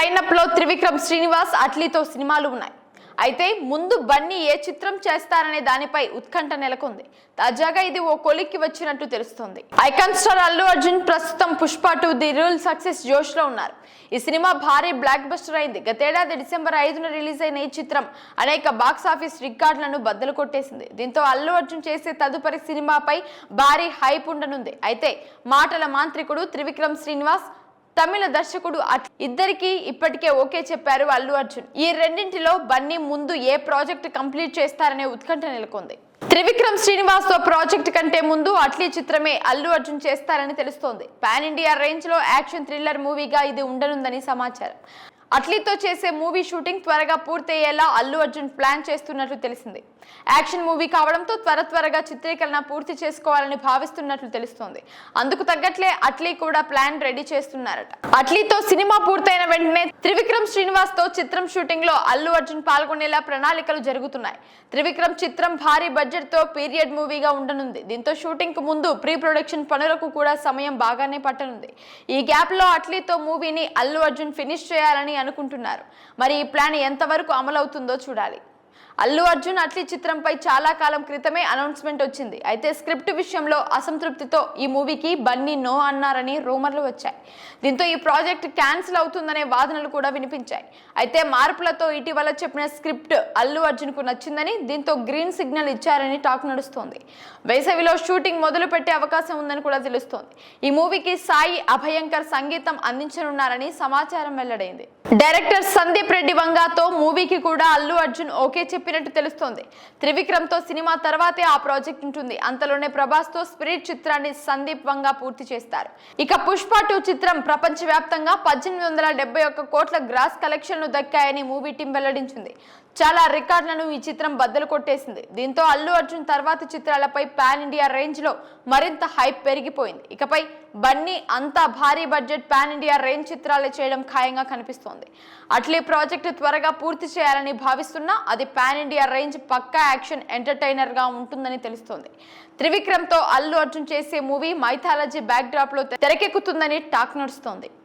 లైనప్లో త్రివిక్రమ్ శ్రీనివాస్ అట్లీతో సినిమాలు ఉన్నాయి. అయితే ముందు బన్నీ ఏ చిత్రం చేస్తారనే దానిపై ఉత్కంఠ నెలకొంది. తాజాగా ఇది ఓ కొలిక్కి వచ్చినట్టు తెలుస్తోంది. ఐకాన్ స్టార్ అల్లు అర్జున్ ప్రస్తుతం Pushpa two the rule success జోష్లో ఉన్నారు. ఈ సినిమా భారీ బ్లాక్ బస్టర్ అయింది. గతేడాది డిసెంబర్ ఐదున రిలీజ్ అయిన ఈ చిత్రం అనేక బాక్స్ ఆఫీస్ రికార్డులను బద్దలు కొట్టేసింది. దీంతో అల్లు అర్జున్ చేసే తదుపరి సినిమాపై భారీ హైప్ ఉండనుంది. అయితే మాటల మాంత్రికుడు త్రివిక్రమ్ శ్రీనివాస్ తమిళ దర్శకుడు ఇద్దరికి ఇప్పటికే ఓకే చెప్పారు అల్లు అర్జున్. ఈ రెండింటిలో బన్నీ ముందు ఏ ప్రాజెక్ట్ కంప్లీట్ చేస్తారనే ఉత్కంఠ నెలకొంది. త్రివిక్రమ్ శ్రీనివాస్తో ప్రాజెక్ట్ కంటే ముందు అట్లీ చిత్రమే అల్లు అర్జున్ చేస్తారని తెలుస్తోంది. పాన్ ఇండియా రేంజ్లో యాక్షన్ థ్రిల్లర్ మూవీగా ఇది ఉండనుందని సమాచారం. అట్లీతో చేసే మూవీ షూటింగ్ త్వరగా పూర్తయ్యేలా అల్లు అర్జున్ ప్లాన్ చేస్తున్నట్లు తెలిసింది. యాక్షన్ మూవీ కావడంతో త్వర త్వరగా చిత్రీకరణ పూర్తి చేసుకోవాలని భావిస్తున్నట్లు తెలుస్తోంది. అందుకు తగ్గట్లే అట్లీ కూడా ప్లాన్ రెడీ చేస్తున్నారట. అట్లీతో సినిమా పూర్తయిన వెంటనే శ్రీనివాస్తో చిత్రం షూటింగ్లో అల్లు అర్జున్ పాల్గొనేలా ప్రణాళికలు జరుగుతున్నాయి. త్రివిక్రమ్ చిత్రం భారీ బడ్జెట్తో పీరియడ్ మూవీగా ఉండనుంది. దీంతో షూటింగ్కు ముందు ప్రీ ప్రొడక్షన్ పనులకు కూడా సమయం బాగానే పట్టనుంది. ఈ గ్యాప్లో అట్లీతో మూవీని అల్లు అర్జున్ ఫినిష్ చేయాలని అనుకుంటున్నారు. మరి ఈ ప్లాన్ ఎంతవరకు అమలవుతుందో చూడాలి. అల్లు అర్జున్ అట్లీ చిత్రంపై చాలా కాలం క్రితమే అనౌన్స్మెంట్ వచ్చింది. అయితే స్క్రిప్ట్ విషయంలో అసంతృప్తితో ఈ మూవీకి బన్నీ నో అన్నారని రూమర్లు వచ్చాయి. దీంతో ఈ ప్రాజెక్ట్ క్యాన్సిల్ అవుతుందనే వాదనలు కూడా వినిపించాయి. అయితే మార్పులతో ఇటీవల చెప్పిన స్క్రిప్ట్ అల్లు అర్జున్కు నచ్చిందని దీంతో గ్రీన్ సిగ్నల్ ఇచ్చారని టాక్ నడుస్తోంది. వేసవిలో షూటింగ్ మొదలు పెట్టే అవకాశం ఉందని కూడా తెలుస్తోంది. ఈ మూవీకి సాయి అభయంకర్ సంగీతం అందించనున్నారని సమాచారం వెల్లడైంది. డైరెక్టర్ సందీప్ రెడ్డి వంగాతో మూవీకి కూడా అల్లు అర్జున్ ఓకే చెప్పినట్టు తెలుస్తోంది. త్రివిక్రమ్తో సినిమా తర్వాతే ఆ ప్రాజెక్ట్ ఉంటుంది. అంతలోనే ప్రభాస్తో స్పిరిట్ చిత్రాన్ని సందీప్ వంగా పూర్తి చేస్తారు. ఇక పుష్ప టూ చిత్రం ప్రపంచవ్యాప్తంగా పద్దెనిమిది వందల డెబ్బై ఒక్క కోట్ల గ్రాస్ కలెక్షన్లు దక్కాయని మూవీ టీం వెల్లడించింది. చాలా రికార్డులను ఈ చిత్రం బద్దలు కొట్టేసింది. దీంతో అల్లు అర్జున్ తర్వాత చిత్రాలపై పాన్ ఇండియా రేంజ్లో మరింత హైప్ పెరిగిపోయింది. ఇకపై బన్నీ అంతా భారీ బడ్జెట్ పాన్ ఇండియా రేంజ్ చిత్రాలు చేయడం ఖాయంగా కనిపిస్తోంది. అట్లీ ప్రాజెక్టు త్వరగా పూర్తి చేయాలని భావిస్తున్నా అది పాన్ ఇండియా రేంజ్ పక్కా యాక్షన్ ఎంటర్టైనర్గా ఉంటుందని తెలుస్తోంది. త్రివిక్రమ్తో అల్లు అర్జున్ చేసే మూవీ మైథాలజీ బ్యాక్డ్రాప్లో తెరకెక్కుతుందని టాక్ నడుస్తోంది.